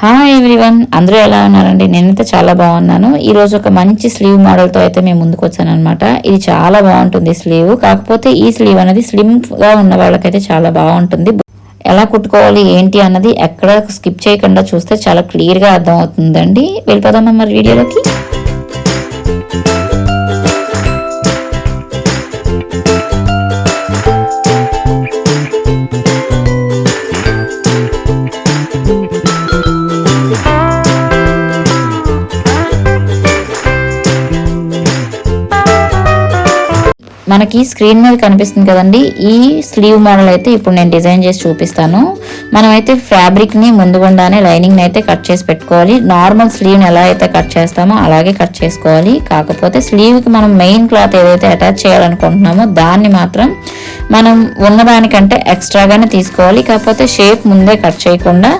Hi everyone అందరూ ఎలా ఉన్నారండి? నేనైతే చాలా బాగున్నాను. ఈ రోజు ఒక మంచి స్లీవ్ మోడల్తో అయితే మేము ముందుకు వచ్చానమాట ఇది చాలా బాగుంటుంది స్లీవ్ కాకపోతే ఈ స్లీవ్ అనేది స్లిమ్గా ఉన్న వాళ్ళకైతే చాలా బాగుంటుంది. ఎలా కుట్టుకోవాలి ఏంటి అన్నది ఎక్కడ స్కిప్ చేయకుండా చూస్తే చాలా క్లియర్గా అర్థం వెళ్ళిపోదామా మరి వీడియోలోకి? మనకి స్క్రీన్ మీద కనిపిస్తుంది కదండి. ఈ స్లీవ్ మోడల్ అయితే ఇప్పుడు నేను డిజైన్ చేసి చూపిస్తాను. మనమైతే ఫ్యాబ్రిక్ని ముందుగుండానే లైనింగ్ని అయితే కట్ చేసి పెట్టుకోవాలి. నార్మల్ స్లీవ్ని ఎలా అయితే కట్ చేస్తామో అలాగే కట్ చేసుకోవాలి. కాకపోతే స్లీవ్కి మనం మెయిన్ క్లాత్ ఏదైతే అటాచ్ చేయాలనుకుంటున్నామో దాన్ని మాత్రం మనం ఉన్నదానికంటే ఎక్స్ట్రాగానే తీసుకోవాలి. కాకపోతే షేప్ ముందే కట్ చేయకుండా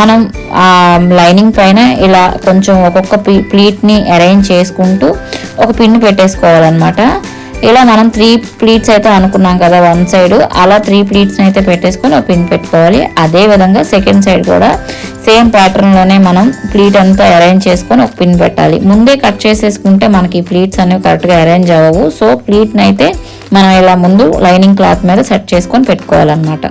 మనం ఆ లైనింగ్ పైన ఇలా కొంచెం ఒక్కొక్క ప్లీట్ని అరేంజ్ చేసుకుంటూ ఒక పిన్ పెట్టేసుకోవాలన్నమాట. ఇలా మనం త్రీ ప్లీట్స్ అయితే అనుకున్నాం కదా వన్ సైడ్ అలా త్రీ ప్లీట్స్ని అయితే పెట్టేసుకొని ఒక పిన్ పెట్టుకోవాలి. అదే విధంగా సెకండ్ సైడ్ కూడా సేమ్ ప్యాటర్న్లోనే మనం ప్లీట్ అంతా అరేంజ్ చేసుకొని ఒక పిన్ పెట్టాలి. ముందే కట్ చేసేసుకుంటే మనకి ప్లీట్స్ అనేవి కరెక్ట్గా అరేంజ్ అవ్వవు. సో ప్లీట్ని అయితే మనం ఇలా ముందు లైనింగ్ క్లాత్ మీద సెట్ చేసుకొని పెట్టుకోవాలన్నమాట.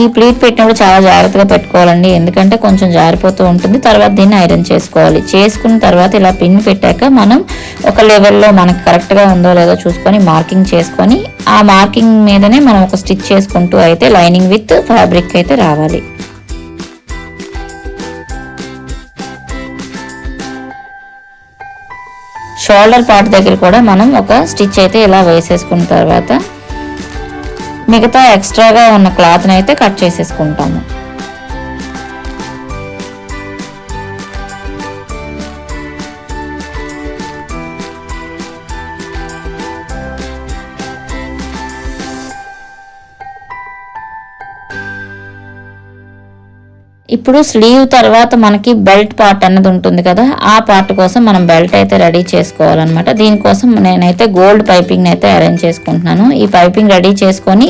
ఈ ప్లీట్ పెట్టినప్పుడు చాలా జాగ్రత్తగా పెట్టుకోవాలండి. ఎందుకంటే కొంచెం జారిపోతూ ఉంటుంది. తర్వాత దీన్ని ఐరన్ చేసుకోవాలి. చేసుకున్న తర్వాత ఇలా పిన్ పెట్టాక మనం ఒక లెవెల్లో మనకు కరెక్ట్గా ఉందో లేదో చూసుకొని మార్కింగ్ చేసుకొని ఆ మార్కింగ్ మీదనే మనం ఒక స్టిచ్ చేసుకుంటూ అయితే లైనింగ్ విత్ ఫ్యాబ్రిక్ అయితే రావాలి. షోల్డర్ పార్ట్ దగ్గర కూడా మనం ఒక స్టిచ్ అయితే ఇలా వేసేసుకున్న తర్వాత మిగతా ఎక్స్ట్రాగా ఉన్న క్లాత్ని అయితే కట్ చేసేసుకుంటాము. ఇప్పుడు స్లీవ్ తర్వాత మనకి బెల్ట్ పార్ట్ అన్నది ఉంటుంది కదా ఆ పార్ట్ కోసం మనం బెల్ట్ అయితే రెడీ చేసుకోవాలన్నమాట. దీనికోసం నేనైతే గోల్డ్ పైపింగ్ అయితే అరేంజ్ చేసుకుంటున్నాను. ఈ పైపింగ్ రెడీ చేసుకొని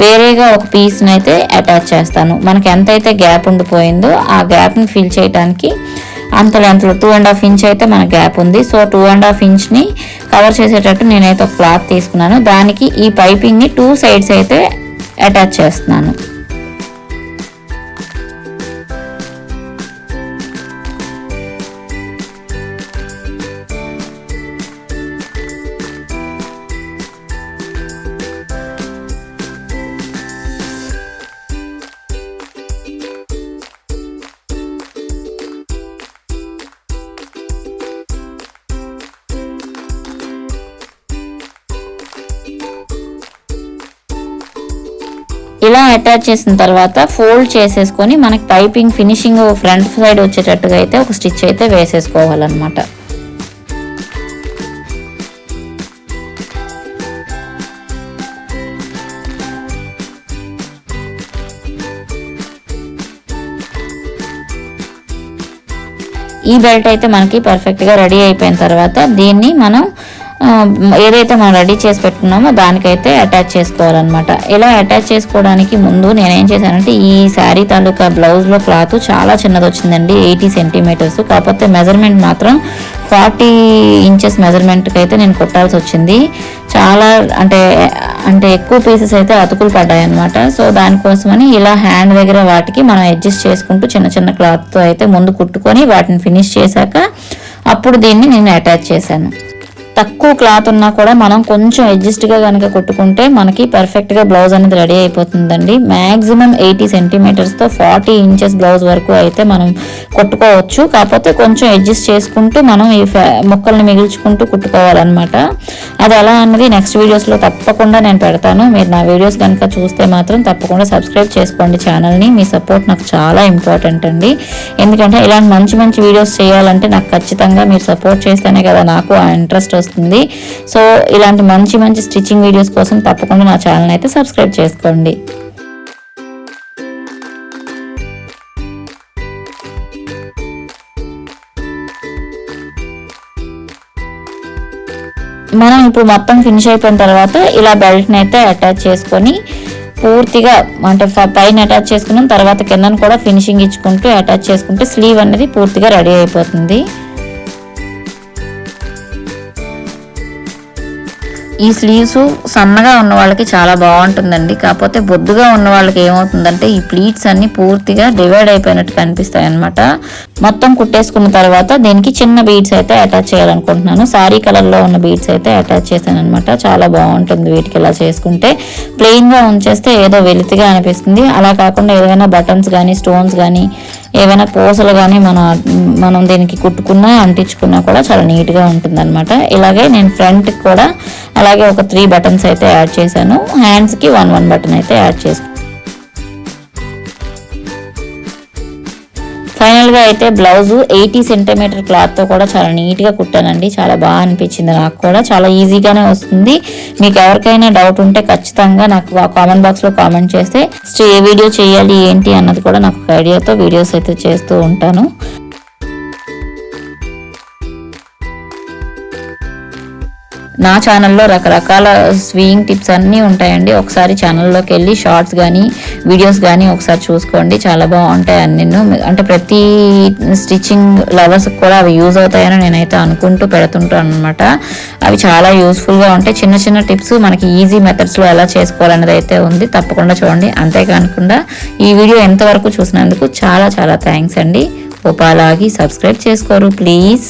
వేరేగా ఒక పీస్ని అయితే అటాచ్ చేస్తాను. మనకి ఎంతైతే గ్యాప్ ఉండిపోయిందో ఆ గ్యాప్ని ఫిల్ చేయడానికి అంత లెంత్లో టూ అండ్ హాఫ్ ఇంచ్ అయితే మన గ్యాప్ ఉంది. సో టూ అండ్ హాఫ్ ఇంచ్ని కవర్ చేసేటట్టు నేనైతే ఒక క్లాత్ తీసుకున్నాను. దానికి ఈ పైపింగ్ని టూ సైడ్స్ అయితే అటాచ్ చేస్తున్నాను. ఇలా అటాచ్ చేసిన తర్వాత ఫోల్డ్ చేసేసుకొని మనకి పైపింగ్ ఫినిషింగ్ ఫ్రంట్ సైడ్ వచ్చేటట్టుగా అయితే ఒక స్టిచ్ అయితే వేసేసుకోవాలన్నమాట. ఈ బెల్ట్ అయితే మనకి పర్ఫెక్ట్గా రెడీ అయిపోయిన తర్వాత దీన్ని మనం ఏదైతే మనం రెడీ చేసి పెట్టుకున్నామో దానికైతే అటాచ్ చేసుకోవాలన్నమాట. ఇలా అటాచ్ చేసుకోవడానికి ముందు నేనేం చేశానంటే ఈ శారీ తాలూకా బ్లౌజ్లో క్లాత్ చాలా చిన్నది వచ్చిందండి ఎయిటీ సెంటీమీటర్స్. కాకపోతే మెజర్మెంట్ మాత్రం ఫార్టీ ఇంచెస్ మెజర్మెంట్కి అయితే నేను కొట్టాల్సి వచ్చింది చాలా అంటే అంటే ఎక్కువ పీసెస్ అయితే అతుకులు పడ్డాయి అనమాట సో దానికోసమని ఇలా హ్యాండ్ దగ్గర వాటికి మనం అడ్జస్ట్ చేసుకుంటూ చిన్న చిన్న క్లాత్తో అయితే ముందు కుట్టుకొని వాటిని ఫినిష్ చేశాక అప్పుడు దీన్ని నేను అటాచ్ చేశాను. తక్కువ క్లాత్ ఉన్నా కూడా మనం కొంచెం అడ్జస్ట్గా కనుక కొట్టుకుంటే మనకి పర్ఫెక్ట్గా బ్లౌజ్ అనేది రెడీ అయిపోతుందండి. మ్యాక్సిమం ఎయిటీ సెంటీమీటర్స్తో ఫార్టీ ఇంచెస్ బ్లౌజ్ వరకు అయితే మనం కొట్టుకోవచ్చు. కాకపోతే కొంచెం అడ్జస్ట్ చేసుకుంటూ మనం ఈ ముక్కల్ని మిగిల్చుకుంటూ కుట్టుకోవాలన్నమాట. అది ఎలా అన్నది నెక్స్ట్ వీడియోస్లో తప్పకుండా నేను పెడతాను. మీరు నా వీడియోస్ కనుక చూస్తే మాత్రం తప్పకుండా సబ్స్క్రైబ్ చేసుకోండి ఛానల్ని మీ సపోర్ట్ నాకు చాలా ఇంపార్టెంట్ అండి. ఎందుకంటే ఇలాంటి మంచి మంచి వీడియోస్ చేయాలంటే నాకు ఖచ్చితంగా మీరు సపోర్ట్ చేస్తేనే కదా నాకు ఆ ఇంట్రెస్ట్ వస్తుంది. సో ఇలాంటి మంచి మంచి స్టిచ్చింగ్ వీడియోస్ కోసం తప్పకుండా నా ఛానల్ అయితే సబ్స్క్రైబ్ చేసుకోండి. మనం ఇప్పుడు మొత్తం ఫినిష్ అయిపోయిన తర్వాత ఇలా బెల్ట్ని అయితే అటాచ్ చేసుకొని పూర్తిగా అంటే పైన అటాచ్ చేసుకున్నాం తర్వాత కిందన కూడా ఫినిషింగ్ ఇచ్చుకుంటూ అటాచ్ చేసుకుంటే స్లీవ్ అనేది పూర్తిగా రెడీ అయిపోతుంది. ఈ స్లీవ్స్ సన్నగా ఉన్న వాళ్ళకి చాలా బాగుంటుందండి. కాకపోతే బొద్దుగా ఉన్న వాళ్ళకి ఏమవుతుందంటే ఈ ప్లీట్స్ అన్ని పూర్తిగా డివైడ్ అయిపోయినట్టు కనిపిస్తాయి అనమాట మొత్తం కుట్టేసుకున్న తర్వాత దీనికి చిన్న బీడ్స్ అయితే అటాచ్ చేయాలనుకుంటున్నాను. సారీ కలర్లో ఉన్న బీడ్స్ అయితే అటాచ్ చేశాను అనమాట చాలా బాగుంటుంది వీటికి ఇలా చేసుకుంటే. ప్లెయిన్గా ఉంచేస్తే ఏదో వెలితిగా అనిపిస్తుంది. అలా కాకుండా ఏదైనా బటన్స్ కానీ స్టోన్స్ కానీ ఏవైనా పూసలు కానీ మన మనం దీనికి కుట్టుకున్నా అంటించుకున్నా కూడా చాలా నీట్గా ఉంటుంది అనమాట ఇలాగే నేను ఫ్రంట్కి కూడా అలాగే ఒక త్రీ బటన్స్ అయితే యాడ్ చేశాను. హ్యాండ్స్కి వన్ వన్ బటన్ అయితే యాడ్ చేసుకున్నాను. ఫైనల్గా అయితే బ్లౌజ్ ఎయిటీ సెంటీమీటర్ క్లాత్తో కూడా చాలా నీట్గా కుట్టానండి. చాలా బాగా అనిపించింది నాకు కూడా. చాలా ఈజీగానే వస్తుంది. మీకు ఎవరికైనా డౌట్ ఉంటే ఖచ్చితంగా నాకు కామెంట్ బాక్స్లో కామెంట్ చేస్తే ఏ వీడియో చేయాలి ఏంటి అన్నది కూడా నాకు ఐడియాతో వీడియోస్ అయితే చేస్తూ ఉంటాను. నా ఛానల్లో రకరకాల స్వింగ్ టిప్స్ అన్నీ ఉంటాయండి. ఒకసారి ఛానల్లోకి వెళ్ళి షార్ట్స్ కానీ వీడియోస్ కానీ ఒకసారి చూసుకోండి. చాలా బాగుంటాయి అన్ని. అంటే ప్రతి స్టిచ్చింగ్ లవర్స్కి కూడా అవి యూజ్ అవుతాయని నేనైతే అనుకుంటూ పెడుతుంటాను అనమాట అవి చాలా యూస్ఫుల్గా ఉంటాయి. చిన్న చిన్న టిప్స్ మనకి ఈజీ మెథడ్స్లో ఎలా చేసుకోవాలనేది అయితే ఉంది. తప్పకుండా చూడండి. అంతేకాకుండా ఈ వీడియో ఎంతవరకు చూసినందుకు చాలా చాలా థ్యాంక్స్ అండి. ఉపా సబ్స్క్రైబ్ చేసుకోరు ప్లీజ్